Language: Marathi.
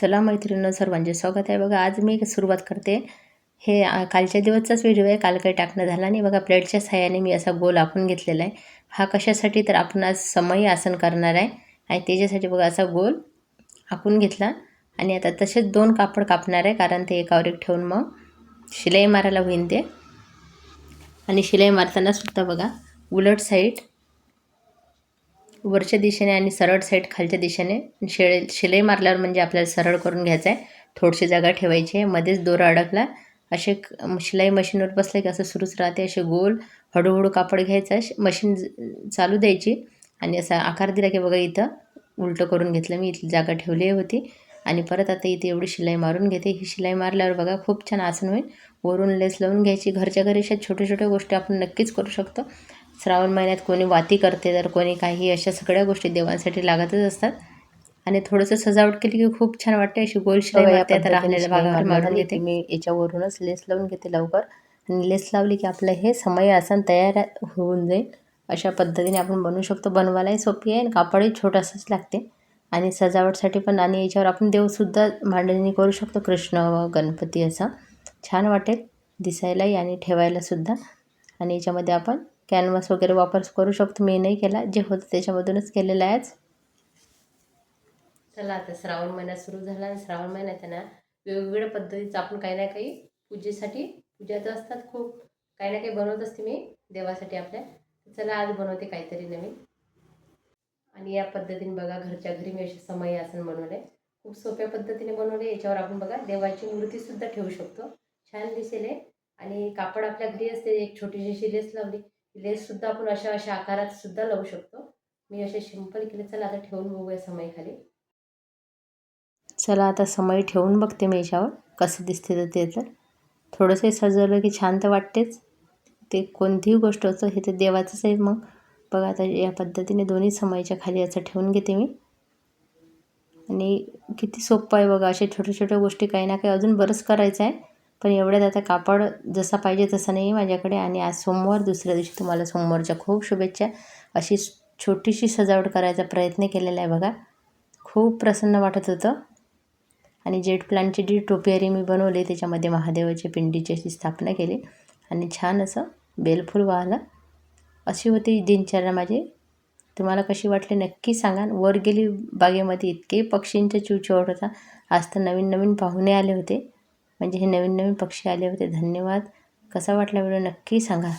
चला मैत्रिणींनो सर्वांचे स्वागत आहे. बघा आज मी सुरुवात करते. हे कालच्या दिवसचाच व्हिडिओ आहे. काल काही टाकणं झाला नाही. बघा प्लेटच्या सहाय्याने मी असा गोल आखून घेतलेला आहे. हा कशासाठी तर आपण आज समयी आसन करणार आहे. आणि त्याच्यासाठी बघा असा गोल आखून घेतला. आणि आता तसेच दोन कापड कापणार आहे. कारण ते एकावर एक ठेवून मग शिलाई मारायला होईन ते. आणि शिलाई मारताना सुद्धा बघा उलट साईड वरच्या दिशेने आणि सरळ साईड खालच्या दिशेने. शिळे शिलाई मारल्यावर म्हणजे आपल्याला सरळ करून घ्यायचं आहे थोडीशी जागा ठेवायची आहे. मध्येच दोरा अडकला. असे शिलाई मशीनवर बसलं की असं सुरूच राहते. असे गोल हळूहळू कापड घ्यायचं. मशीन चालू द्यायची. आणि असा आकार दिला की बघा इथं उलटं करून घेतलं. मी इथली जागा ठेवली होती. आणि परत आता इथे एवढी शिलाई मारून घेते. ही शिलाई मारल्यावर बघा खूप छान आसन होईल. वरून लेस लावून घ्यायची. घरच्या घरी अशा छोट्या छोट्या गोष्टी आपण नक्कीच करू शकतो. श्रावण महिन्यात कोणी वाती करते तर कोणी काही अशा सगळ्या गोष्टी देवांसाठी लागतच असतात. आणि थोडंसं सजावट केली की खूप छान वाटते अशी गोल शिलाई मारते आता राहिलेल्या भागावर मारून घेते मी याच्यावरूनच लेस लावून घेते लवकर. आणि लेस लावली की आपलं हे समय आसन तयार होऊन जाईल. अशा पद्धतीने आपण बनवू शकतो. बनवायलाही सोपी आहे आणि कापडही छोटासाच लागते. आणि सजावटसाठी पण आणि याच्यावर आपण देवसुद्धा मांडणी करू शकतो. कृष्ण व गणपती असं छान वाटेल दिसायलाही आणि ठेवायलासुद्धा. आणि याच्यामध्ये आपण कॅनव्हास वगैरे वापर करू शकतो. मी नाही केला. जे होतं त्याच्यामधूनच केलेलं आहे आज. चला आता श्रावण महिना सुरू झाला आणि श्रावण महिन्यात ना वेगवेगळ्या पद्धतीचं आपण काही ना काही पूजेसाठी पूजा तर असतात खूप. काही ना काही बनवत असते मी देवासाठी आपल्या. चला आज बनवते काहीतरी नवीन. आणि या पद्धतीने बघा घरच्या घरी मी असे समय आसन बनवले. खूप सोप्या पद्धतीने बनवले. याच्यावर आपण बघा देवाची मूर्तीसुद्धा ठेवू शकतो. छान दिसेल आहे आणि कापड आपल्या घरी असते. एक छोटीशी शिलेस लावली. लेससुद्धा आपण अशा अशा आकारात सुद्धा लावू शकतो. मी असे सिंपल केले चला आता ठेवून बघूया समय खाली चला आता समय ठेवून बघते मी याच्यावर कसं दिसते तर ते तर. थोडंसं सजवलं की छान तर वाटतेच. ते कोणतीही गोष्ट असो हे तर देवाचंच आहे मग. बघा आता या पद्धतीने दोन्ही समयच्या खाली असं ठेवून घेते मी. आणि किती सोपं आहे बघा अशा छोट्या छोट्या गोष्टी काही ना काही अजून बरंच करायचं आहे. पण एवढ्यात आता कापड जसा पाहिजे तसा नाही माझ्याकडे आणि आज सोमवार दुसऱ्या दिवशी तुम्हाला सोमवारच्या खूप शुभेच्छा. अशी छोटीशी सजावट करायचा प्रयत्न केलेला आहे बघा. खूप प्रसन्न वाटत होतं. आणि जेट प्लांटची जी टोपियारी मी बनवली त्याच्यामध्ये महादेवाच्या पिंडीची अशी स्थापना केली. आणि छान असं बेलफूल वाहलं. अशी होती दिनचर्या माझी. तुम्हाला कशी वाटली नक्की सांगा. वर गेली बागेमध्ये इतके पक्षींचा चिवचिवाट होता. आज तर नवीन नवीन पाहुणे आले होते. म्हणजे हे नवीन नवीन पक्षी आले होते. धन्यवाद. कसा वाटला व्हिडिओ नक्की सांगा.